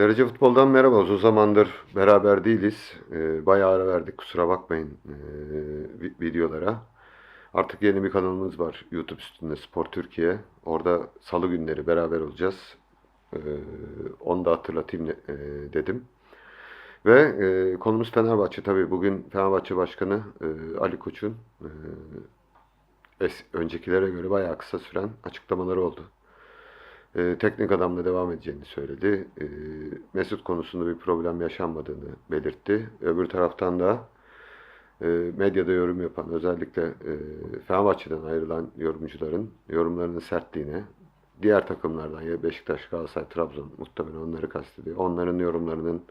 Derece Futbol'dan merhaba. Uzun zamandır beraber değiliz. Ee, bayağı ara verdik. Kusura bakmayın vi- videolara. Artık yeni bir kanalımız var. YouTube üstünde Spor Türkiye. Orada salı günleri beraber olacağız. Ee, onu da hatırlatayım ee, dedim. Ve ee, konumuz Fenerbahçe. Tabii bugün Fenerbahçe Başkanı ee, Ali Koç'un es- öncekilere göre bayağı kısa süren açıklamaları oldu. Ee, teknik adamla devam edeceğini söyledi. Ee, Mesut konusunda bir problem yaşanmadığını belirtti. Öbür taraftan da e, medyada yorum yapan özellikle e, Fenerbahçe'den ayrılan yorumcuların yorumlarının sertliğine diğer takımlardan ya Beşiktaş, Galatasaray, Trabzon muhtemelen onları kastediyor. Onların yorumlarının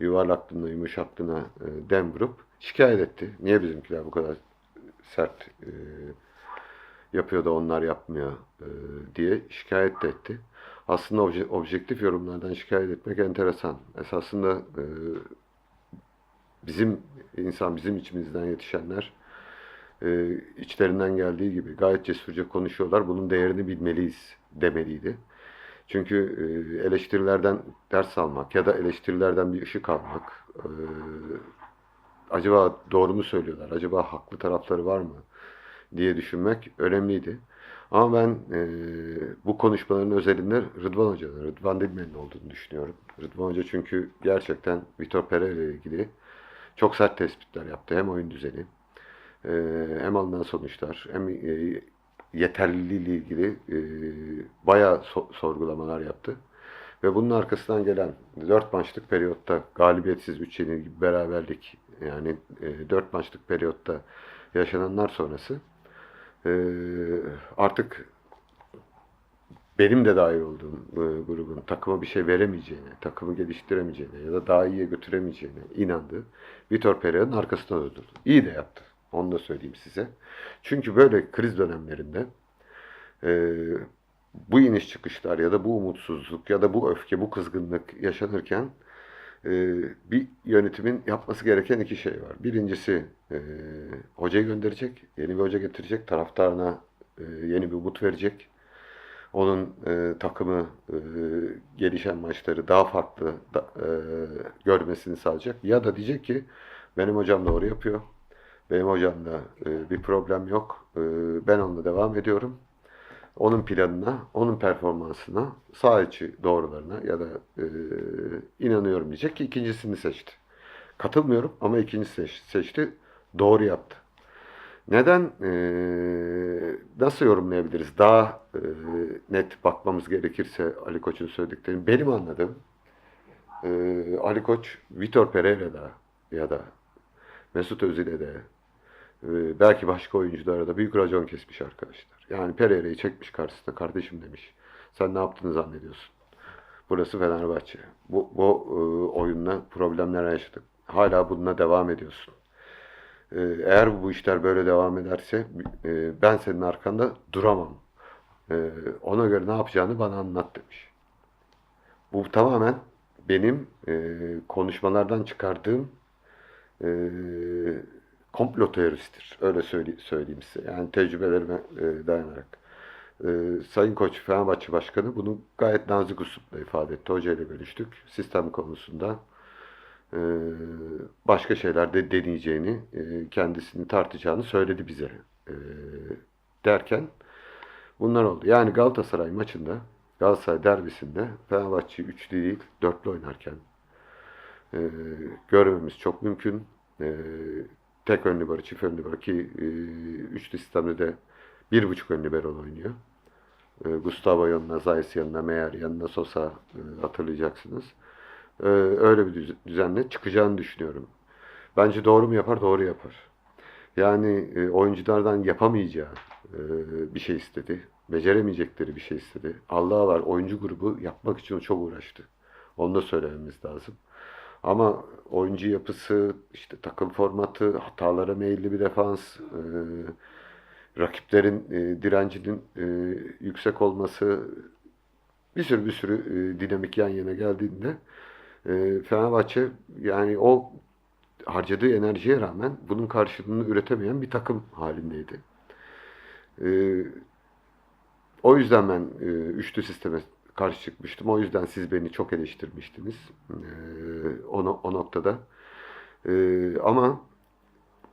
yuvarlaklığına, yumuşaklığına e, dem vurup şikayet etti. Niye bizimkiler bu kadar sert e, yapıyor da onlar yapmıyor e, diye şikayet etti. Aslında obje- objektif yorumlardan şikayet etmek enteresan. Esasında e, bizim insan bizim içimizden yetişenler e, içlerinden geldiği gibi gayet cesurca konuşuyorlar. Bunun değerini bilmeliyiz demeliydi. Çünkü eleştirilerden ders almak ya da eleştirilerden bir ışık almak, acaba doğru mu söylüyorlar, acaba haklı tarafları var mı diye düşünmek önemliydi. Ama ben e, bu konuşmaların özelinde Rıdvan Hoca'nın, Rıdvan Dilmen'in olduğunu düşünüyorum. Rıdvan Hoca çünkü gerçekten Vitor Pereira ile ilgili çok sert tespitler yaptı. Hem oyun düzeni, e, hem alınan sonuçlar, hem e, yeterliliği ile ilgili e, bayağı so- sorgulamalar yaptı. Ve bunun arkasından gelen 4 maçlık periyotta galibiyetsiz 3 yenilgi beraberlik yani 4 maçlık periyotta yaşananlar sonrası e, artık benim de dahil olduğum e, grubun takıma bir şey veremeyeceğine, takımı geliştiremeyeceğine ya da daha iyiye götüremeyeceğine inandı. Vitor Pereira'nın arkasından öldürdü. İyi de yaptı. Onu da söyleyeyim size. Çünkü böyle kriz dönemlerinde e, bu iniş çıkışlar ya da bu umutsuzluk ya da bu öfke, bu kızgınlık yaşanırken bir yönetimin yapması gereken iki şey var. Birincisi e, hocayı gönderecek, yeni bir hoca getirecek, taraftarına e, yeni bir umut verecek. Onun e, takımı e, gelişen maçları daha farklı da, e, görmesini sağlayacak. Ya da diyecek ki benim hocam doğru yapıyor. Benim hocamla e, bir problem yok. E, ben onunla devam ediyorum. Onun planına, onun performansına, saha içi doğrularına ya da e, inanıyorum diyecek ki ikincisini seçti. Katılmıyorum ama ikincisi seç- seçti. Doğru yaptı. Neden e, nasıl yorumlayabiliriz? Daha e, net bakmamız gerekirse Ali Koç'un söylediklerini benim anladığım e, Ali Koç Vitor Pereira'da ya da Mesut Özil'e de e, belki başka oyunculara da büyük racon kesmiş arkadaşlar. Yani Pereira'yı çekmiş karşısına kardeşim demiş. Sen ne yaptığını zannediyorsun? Burası Fenerbahçe. Bu, bu e, oyunla problemler yaşadık. Hala bununla devam ediyorsun. Ee, Eğer bu işler böyle devam ederse e, ben senin arkanda duramam. Ee, Ona göre ne yapacağını bana anlat demiş. Bu tamamen benim e, konuşmalardan çıkardığım e, komplo teorisidir. Öyle söyle- söyleyeyim size. Yani tecrübelerime e, dayanarak. E, Sayın Koç Fenerbahçe Başkanı bunu gayet nazik üslupla ifade etti. Hoca ile görüştük. Sistem konusunda e, başka şeyler de deneyeceğini, kendisini tartacağını söyledi bize. Derken bunlar oldu. Yani Galatasaray maçında, Galatasaray derbisinde Fenerbahçe'yi üçlü değil, dörtlü oynarken e, görmemiz çok mümkün. E, tek ön libero, çift ön libero ki e, üçlü sistemde de bir buçuk ön libero oynuyor. E, Gustavo yanına, Zayis yanına, Meyer yanına, Sosa e, hatırlayacaksınız. E, öyle bir düz- düzenle çıkacağını düşünüyorum. Bence doğru mu yapar? Doğru yapar. Yani e, oyunculardan yapamayacağı e, bir şey istedi. Beceremeyecekleri bir şey istedi. Allah'a var oyuncu grubu yapmak için çok uğraştı. Onu da söylememiz lazım. Ama oyuncu yapısı, işte takım formatı, hatalara meyilli bir defans, e, rakiplerin e, direncinin e, yüksek olması, bir sürü bir sürü e, dinamik yan yana geldiğinde e, Fenerbahçe yani o harcadığı enerjiye rağmen bunun karşılığını üretemeyen bir takım halindeydi. E, o yüzden ben e, üçlü sisteme karşı çıkmıştım. O yüzden siz beni çok eleştirmiştiniz e, o, no- o noktada. E, ama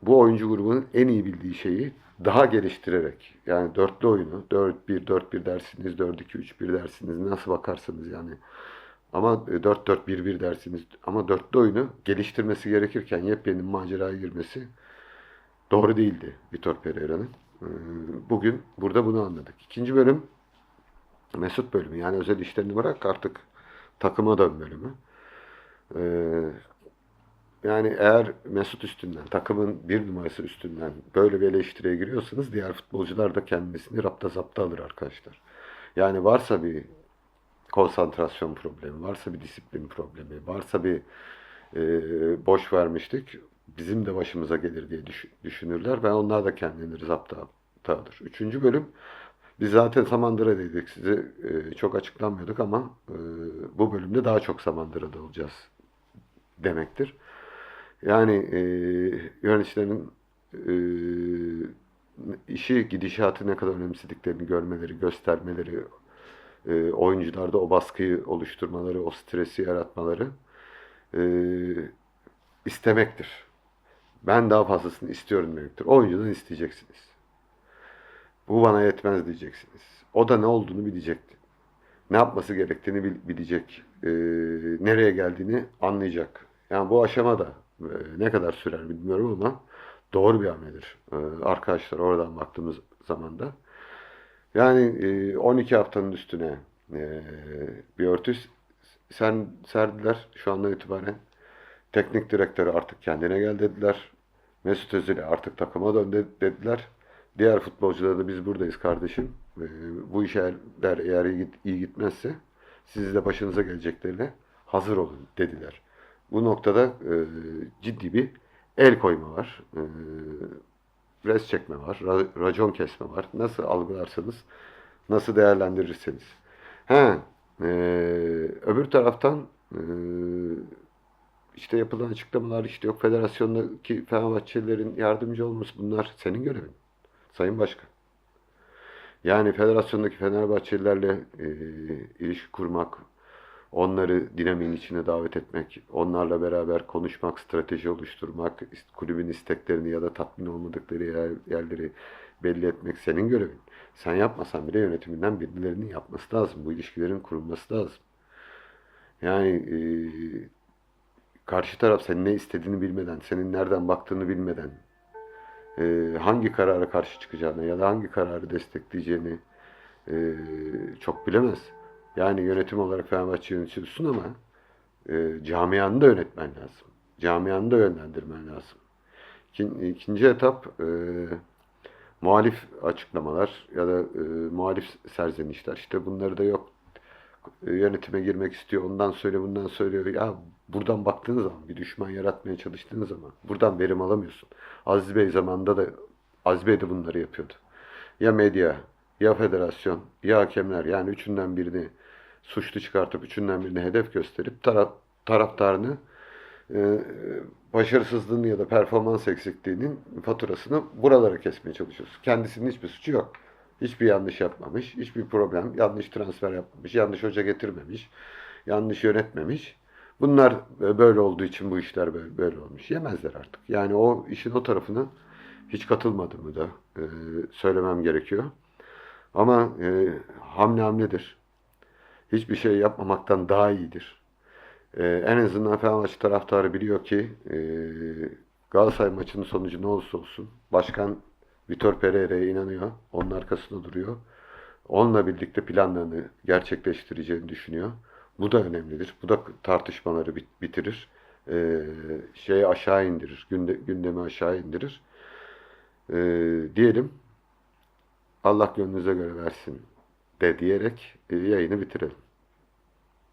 bu oyuncu grubunun en iyi bildiği şeyi daha geliştirerek yani dörtlü oyunu 4-1 4-1 dersiniz 4-2-3-1 dersiniz nasıl bakarsanız yani ama 4-4-1-1 dersiniz ama dörtlü oyunu geliştirmesi gerekirken yepyeni maceraya girmesi doğru değildi Vitor Pereira'nın. Ee, Bugün burada bunu anladık. İkinci bölüm Mesut bölümü yani özel işlerini bırak artık takıma dön bölümü. Ee, yani eğer Mesut üstünden, takımın bir numarası üstünden böyle bir eleştiriye giriyorsanız diğer futbolcular da kendisini rapta zapta alır arkadaşlar. Yani varsa bir konsantrasyon problemi, varsa bir disiplin problemi, varsa bir e, boş vermiştik, bizim de başımıza gelir diye düş- düşünürler ve onlar da kendileri zapta alır. Üçüncü bölüm, biz zaten Samandıra'daydık, size e, çok açıklanmıyorduk ama e, bu bölümde daha çok Samandıra'da olacağız demektir. Yani e, yöneticilerin e, işi gidişatı ne kadar önemsediklerini görmeleri, göstermeleri, e, oyuncularda o baskıyı oluşturmaları, o stresi yaratmaları e, istemektir. Ben daha fazlasını istiyorum demektir. Oyuncudan isteyeceksiniz. Bu bana yetmez diyeceksiniz. O da ne olduğunu bilecekti. Ne yapması gerektiğini bil- bilecek. E, nereye geldiğini anlayacak. Yani bu aşamada e, ne kadar sürer bilmiyorum ama doğru bir hamledir. E, arkadaşlar oradan baktığımız zaman da. Yani e, 12 haftanın üstüne e, bir örtü sen serdiler şu andan itibaren. Teknik direktörü artık kendine gel dediler. Mesut Özil'e artık takıma dön de- dediler. Diğer futbolculara da biz buradayız kardeşim. E, bu işler eğer iyi, iyi gitmezse siz de başınıza geleceklerine hazır olun dediler. Bu noktada e, ciddi bir el koyma var. E, res çekme var. ra- racon kesme var. Nasıl algılarsanız, nasıl değerlendirirseniz. He, e, öbür taraftan e, işte yapılan açıklamalar işte yok federasyondaki Fenerbahçelilerin yardımcı olması bunlar senin görevin. Sayın Başkan. Yani federasyondaki Fenerbahçelilerle e, ilişki kurmak, onları dinamiğin içine davet etmek, onlarla beraber konuşmak, strateji oluşturmak, kulübün isteklerini ya da tatmin olmadıkları yer- yerleri belli etmek senin görevin. Sen yapmasan bile yönetiminden birilerinin yapması lazım. Bu ilişkilerin kurulması lazım. Yani e, karşı taraf senin ne istediğini bilmeden, senin nereden baktığını bilmeden, e, hangi karara karşı çıkacağını ya da hangi kararı destekleyeceğini e, çok bilemez. Yani yönetim olarak Fenerbahçe yönetiyorsun ama e, camianı da yönetmen lazım. Camianı da yönlendirmen lazım. İkin- İkinci etap e, muhalif açıklamalar ya da e, muhalif serzenişler. İşte bunları da yok yönetime girmek istiyor. Ondan söyle bundan söylüyor. Ya buradan baktığınız zaman bir düşman yaratmaya çalıştığınız zaman buradan verim alamıyorsun. Aziz Bey zamanında da Aziz Bey de bunları yapıyordu. Ya medya, ya federasyon, ya hakemler yani üçünden birini suçlu çıkartıp üçünden birini hedef gösterip taraf, taraftarını e, ya da performans eksikliğinin faturasını buralara kesmeye çalışıyorsun. Kendisinin hiçbir suçu yok. Hiçbir yanlış yapmamış, hiçbir problem, yanlış transfer yapmamış, yanlış hoca getirmemiş, yanlış yönetmemiş. Bunlar e, böyle olduğu için bu işler böyle, böyle olmuş. Yemezler artık. Yani o işin o tarafını hiç katılmadığımı da e, söylemem gerekiyor. Ama e, hamle hamledir. Hiçbir şey yapmamaktan daha iyidir. E, en azından Fenerbahçe taraftarı biliyor ki e, Galatasaray maçının sonucu ne olursa olsun başkan Vitor Pereira'ya inanıyor. Onun arkasında duruyor. Onunla birlikte planlarını gerçekleştireceğini düşünüyor. Bu da önemlidir. Bu da tartışmaları bit- bitirir. E, şeyi aşağı indirir. Günde, gündemi aşağı indirir. E, diyelim Allah gönlünüze göre versin de diyerek e, yayını bitirelim.